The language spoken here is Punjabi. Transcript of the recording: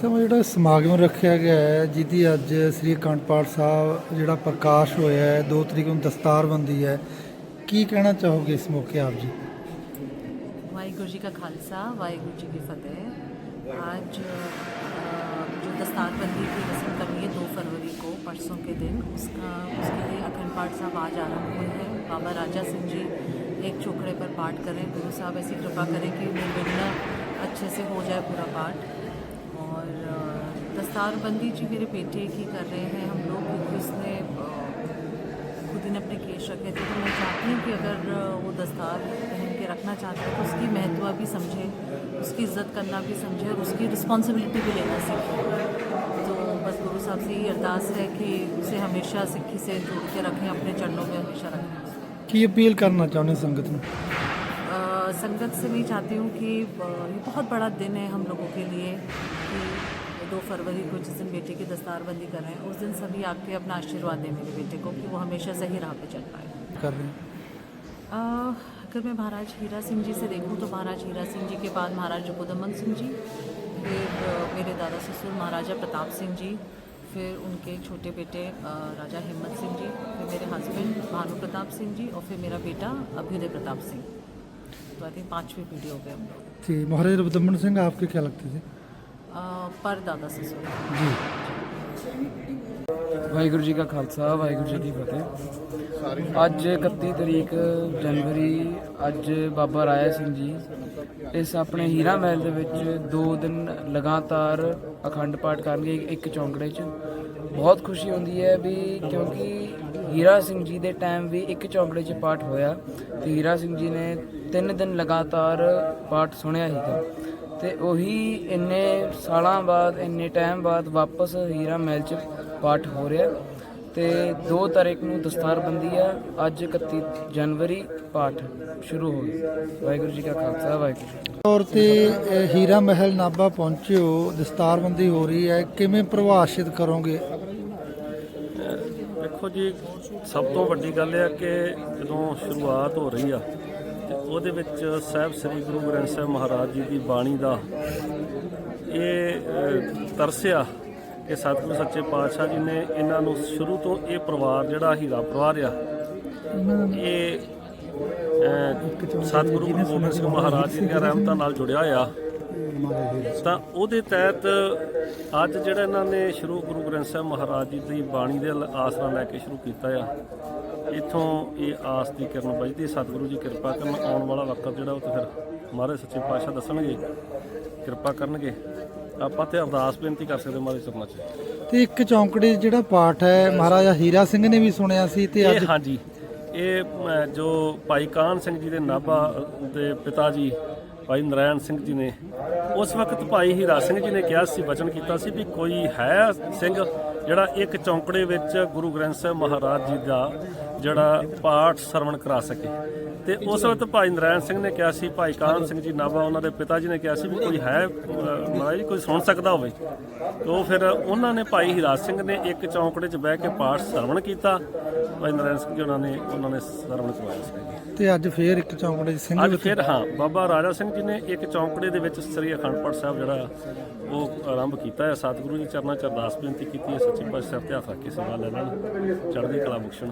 ਸਾਹਿਬ ਜਿਹੜਾ ਸਮਾਗਮ ਰੱਖਿਆ ਗਿਆ ਹੈ ਜਿਹਦੀ ਅੱਜ ਸ੍ਰੀ ਅਖੰਡ ਪਾਠ ਸਾਹਿਬ ਜਿਹੜਾ ਪ੍ਰਕਾਸ਼ ਹੋਇਆ ਹੈ 2 ਤਰੀਕ ਨੂੰ ਦਸਤਾਰਬੰਦੀ ਹੈ ਕੀ ਕਹਿਣਾ ਚਾਹੋਗੇ ਇਸ ਮੌਕੇ ਆਪ ਜੀ वाहिगुरु जी का खालसा वाहिगुरु जी की फतेह आज अ, जो दस्तारबंदी की रस्म करनी है दो फरवरी को परसों के दिन उसका उसके लिए अखंड पाठ साहब आज आरंभ हुए हैं बाबा राजा सिंह जी एक चोखड़े पर पाठ करें गुरु साहब ऐसी कृपा करें कि निर्विघ्न अच्छे से हो जाए पूरा पाठ दस्तार बंदी जी मेरे बेटे की कर रहे हैं हम लोग क्योंकि उसने खुद ने अपने केश रखे थे। तो मैं चाहती हूँ कि अगर वो दस्तार पहन के रखना चाहते हैं तो उसकी महत्व भी समझे उसकी इज़्ज़त करना भी समझे और उसकी रिस्पॉन्सिबिलिटी भी लेना सीखे। तो बस गुरु साहब से ये अरदास है कि उसे हमेशा सिक्खी से जोड़ के रखें अपने चरणों में हमेशा रखें। की अपील करना चाहते संगत में? संगत से मैं चाहती हूँ कि ये बहुत बड़ा दिन है हम लोगों के लिए। दो फरवरी को जिस दिन बेटे की दस्तारबंदी कर रहे हैं उस दिन सभी आपके अपना आशीर्वाद दें मेरे बेटे को कि वो हमेशा सही राह पे चल पाए। कर रहे हैं। अगर मैं महाराज हीरा सिंह जी से देखूँ तो महाराज हीरा सिंह जी के बाद महाराज जगोदमन सिंह जी फिर मेरे दादा ससुर महाराजा प्रताप सिंह जी फिर उनके छोटे बेटे राजा हिम्मत सिंह जी फिर मेरे हस्बैंड भानु प्रताप सिंह जी और फिर मेरा बेटा अभ्युदय प्रताप सिंह। तो आई थिंक पाँचवीं पीढ़ी हो गए हम लोग। जी महाराजा रघुदम्बन सिंह आपके क्या लगते थे ਪਰ ਦਾਦਾ ਸਸੁਰ ਵਾਹਿਗੁਰੂ ਜੀ ਕਾ ਖਾਲਸਾ, ਵਾਹਿਗੁਰੂ ਜੀ ਕੀ ਫਤਿਹ। ਅੱਜ 31 ਤਰੀਕ ਜਨਵਰੀ, ਅੱਜ ਬਾਬਾ ਰਾਇਆ ਸਿੰਘ ਜੀ ਇਸ ਆਪਣੇ ਹੀਰਾ ਮਹਿਲ ਦੇ ਵਿੱਚ ਦੋ ਦਿਨ ਲਗਾਤਾਰ ਅਖੰਡ ਪਾਠ ਕਰਨਗੇ ਇੱਕ ਚੌਂਕੜੇ 'ਚ। ਬਹੁਤ ਖੁਸ਼ੀ ਹੁੰਦੀ ਹੈ ਵੀ ਕਿਉਂਕਿ ਹੀਰਾ ਸਿੰਘ ਜੀ ਦੇ ਟਾਈਮ ਵੀ ਇੱਕ ਚੌਂਕੜੇ 'ਚ ਪਾਠ ਹੋਇਆ ਤੇ ਹੀਰਾ ਸਿੰਘ ਜੀ ਨੇ ਤਿੰਨ ਦਿਨ ਲਗਾਤਾਰ ਪਾਠ ਸੁਣਿਆ ਹੀ ਤਾਂ ਉਹੀ ਇੰਨੇ ਸਾਲਾਂ ਬਾਅਦ ਇੰਨੇ ਟਾਈਮ ਬਾਅਦ ਵਾਪਸ ਹੀਰਾ ਮਹਿਲ 'ਚ ਪਾਠ ਹੋ ਰਿਹਾ। ਤੇ 2 ਤਾਰੀਖ ਨੂੰ ਦਸਤਾਰਬੰਦੀ ਆ। ਅੱਜ 31 ਜਨਵਰੀ ਪਾਠ ਸ਼ੁਰੂ ਹੋ ਗਿਆ ਵਾਹਿਗੁਰੂ ਜੀ ਕਾ ਖਾਲਸਾ ਵਾਹਿਗੁਰੂ ਜੀ ਕੀ ਫਤਿਹ। ਤੌਰ ਤੇ ਹੀਰਾ ਮਹਿਲ ਨਾਭਾ ਪਹੁੰਚੇ ਹੋ ਦਸਤਾਰਬੰਦੀ ਹੋ ਰਹੀ ਹੈ। ਕਿਵੇਂ ਪ੍ਰਭਾਸ਼ਿਤ ਕਰੋਗੇ? ਦੇਖੋ ਜੀ ਸਭ ਤੋਂ ਵੱਡੀ ਗੱਲ ਇਹ ਹੈ ਕਿ ਜਦੋਂ ਸ਼ੁਰੂਆਤ ਹੋ ਰਹੀ ਆ ਤੇ ਉਹਦੇ ਵਿੱਚ ਸਾਹਿਬ ਸ੍ਰੀ ਗੁਰੂ ਗ੍ਰੰਥ ਸਾਹਿਬ ਮਹਾਰਾਜ ਜੀ ਦੀ ਬਾਣੀ ਦਾ ਇਹ ਤਰਸਿਆ ਕਿ ਸਤਿਗੁਰੂ ਸੱਚੇ ਪਾਤਸ਼ਾਹ ਜੀ ਨੇ ਇਹਨਾਂ ਨੂੰ ਸ਼ੁਰੂ ਤੋਂ ਇਹ ਪਰਿਵਾਰ ਜਿਹੜਾ ਹੀਰਾ ਪਰਿਵਾਰ ਆ ਇਹ ਸਤਿਗੁਰੂ ਗੁਰੂ ਗੋਬਿੰਦ ਸਿੰਘ ਮਹਾਰਾਜ ਜੀ ਦੀਆਂ ਰਹਿਮਤਾਂ ਨਾਲ ਜੁੜਿਆ ਹੋਇਆ। ਤਾਂ ਉਹਦੇ ਤਹਿਤ ਅੱਜ ਜਿਹੜਾ ਇਹਨਾਂ ਨੇ ਸ਼ੁਰੂ ਗੁਰੂ ਗ੍ਰੰਥ ਸਾਹਿਬ ਮਹਾਰਾਜ ਜੀ ਦੀ ਬਾਣੀ ਦੇ ਆਸਰਾ ਲੈ ਕੇ ਸ਼ੁਰੂ ਕੀਤਾ ਆ ਇਥੋਂ ਇਹ ਆਸ ਦੀ ਕਿਰਨ ਵੱਜਦੀ ਸਤਿਗੁਰੂ ਜੀ ਕਿਰਪਾ ਕਰਨ ਆਉਣ ਵਾਲਾ ਵਕਤ ਜਿਹੜਾ ਉਹ ਤੇ ਫਿਰ ਮਹਾਰਾਜ ਸੱਚੇ ਪਾਤਸ਼ਾਹ ਦੱਸਣਗੇ ਕਿਰਪਾ ਕਰਨਗੇ। ਆਪਾਂ ਤੇ ਅਰਦਾਸ ਬੇਨਤੀ ਕਰ ਸਕਦੇ ਮਹਾਰਾਜ ਚਰਨਾਂ 'ਚ। ਤੇ ਇੱਕ ਚੌਂਕੜੀ ਜਿਹੜਾ ਪਾਠ ਹੈ ਮਹਾਰਾਜਾ ਹੀਰਾ ਸਿੰਘ ਨੇ ਵੀ ਸੁਣਿਆ ਸੀ ਤੇ ਅੱਜ ਹਾਂਜੀ ਇਹ ਜੋ ਭਾਈ ਕਾਹਨ ਸਿੰਘ ਜੀ ਦੇ ਨਾਭਾ ਦੇ ਪਿਤਾ ਜੀ ਭਾਈ ਨਰਾਇਣ ਸਿੰਘ ਜੀ ਨੇ, ਉਸ ਵਕਤ ਭਾਈ ਹੀਰਾ ਸਿੰਘ ਜੀ ਨੇ ਕਿਹਾ ਸੀ ਵਚਨ ਕੀਤਾ ਸੀ ਵੀ ਕੋਈ ਹੈ ਸਿੰਘ ਜਿਹੜਾ ਇੱਕ ਚੌਂਕੜੇ ਵਿੱਚ ਗੁਰੂ ਗ੍ਰੰਥ ਸਾਹਿਬ ਮਹਾਰਾਜ ਜੀ ਦਾ ਜਿਹੜਾ ਪਾਠ ਸਰਵਣ ਕਰਾ ਸਕੇ। ਤੇ ਉਸ ਵਕਤ ਭਾਈ ਨਰਾਇਣ ਸਿੰਘ ਨੇ ਕਿਹਾ ਸੀ ਭਾਈ ਕਾਹਨ ਸਿੰਘ ਜੀ ਨਾਭਾ ਉਹਨਾਂ ਦੇ ਪਿਤਾ ਜੀ ਨੇ ਕਿਹਾ ਸੀ ਵੀ ਕੋਈ ਹੈ ਮਹਾਰਾਜ ਜੀ ਕੋਈ ਸੁਣ ਸਕਦਾ ਹੋਵੇ। ਤੇ ਉਹ ਫਿਰ ਉਹਨਾਂ ਨੇ ਭਾਈ ਹੀਰਾ ਸਿੰਘ ਨੇ ਇੱਕ ਚੌਂਕੜੇ 'ਚ ਬਹਿ ਕੇ ਪਾਠ ਸਰਵਣ ਕੀਤਾ। ਭਾਈ ਨਰਾਇਣ ਸਿੰਘ ਜੀ ਉਹਨਾਂ ਨੇ ਉਹਨਾਂ ਨੇ ਸਰਵਣ ਕਰਵਾਇਆ ਸੀ। ਤੇ ਅੱਜ ਫੇਰ ਇੱਕ ਚੌਂਕੜੇ 'ਚ ਸਿੰਘ ਅੱਜ ਫਿਰ ਹਾਂ ਬਾਬਾ ਰਾਜਾ ਸਿੰਘ ਜੀ ਨੇ ਇੱਕ ਚੌਂਕੜੇ ਦੇ ਵਿੱਚ ਸ੍ਰੀ ਅਖੰਡ ਪਾਠ ਸਾਹਿਬ ਜਿਹੜਾ ਉਹ ਆਰੰਭ ਕੀਤਾ ਹੈ। ਸਤਿਗੁਰੂ ਜੀ ਚਰਨਾਂ ਚ ਅਰਦਾਸ ਬੇਨਤੀ ਕੀਤੀ ਹੈ ਸੱਚੇ ਪਾਤਸ਼ਾਹ ਸਿਰ ਤੇ ਹੱਥ ਰੱਖ ਕੇ ਸੇਵਾ ਲੈ ਲੈਣ ਚੜ੍ਹਦੀ ਕਲਾ ਬਖਸ਼ਣ।